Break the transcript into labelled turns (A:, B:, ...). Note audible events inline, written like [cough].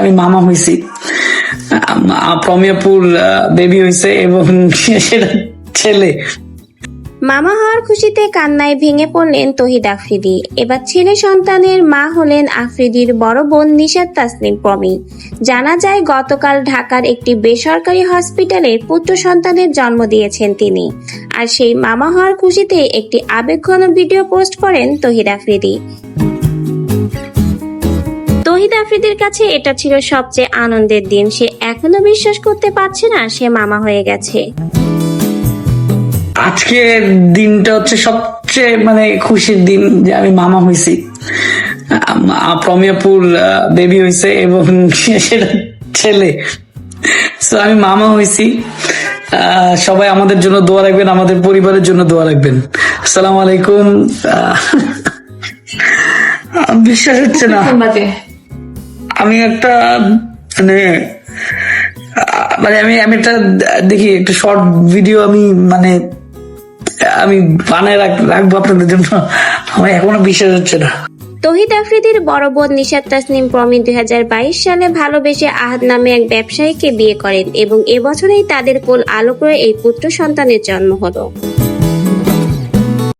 A: আমি মামা হয়েছি প্রমিয়াপুর বেবি হয়েছে এবং সেটা ছেলে।
B: মামা হওয়ার খুশিতে কান্নায় ভেঙে পড়লেন তহিদ আফ্রিদি। এবার ছেলে সন্তানের মা হলেন আফ্রিদির বড় বোন নিশাদ তাসনিম পমি জানা যায়, গতকাল ঢাকার একটি বেসরকারি হসপিটালে পুত্র সন্তানের জন্ম দিয়েছেন তিনি। আর সেই মামা হওয়ার খুশিতে একটি আবেগঘন ভিডিও পোস্ট করেন তহিদ আফ্রিদি। তহিদ কাছে এটা ছিল সবচেয়ে আনন্দের দিন। সে এখনও বিশ্বাস করতে পারছে না সে মামা হয়ে গেছে।
A: আজকের দিনটা হচ্ছে সবচেয়ে মানে খুশির দিন যে আমি মামা হয়েছি। প্রমিয়াপুর বেবি হয়েছে এবং [laughs] সেটা ছেলে। তো আমি মামা হয়েছি। আহ, সবাই আমাদের জন্য দোয়া রাখবেন আমাদের পরিবারের জন্য দোয়া রাখবেন। আসসালামু আলাইকুম। আহ, [laughs] বিশ্বাস হচ্ছে না। আমি একটা মানে মানে আমি আমি একটা, দেখি, একটা শর্ট ভিডিও আমি মানে আমি বানায় রাখ- রাখব আপনাদের জন্য। আমার এখনও বিশ্বাস হচ্ছে না।
B: তহিদ আফ্রিদির বড় বোন নিশাদ তাসনিম প্রমি দুই হাজার বাইশ সালে ভালোবেসে আহাদ নামে এক ব্যবসায়ীকে বিয়ে করেন এবং এবছরেই তাদের কোল আলো করে এই পুত্র সন্তানের জন্ম হলো।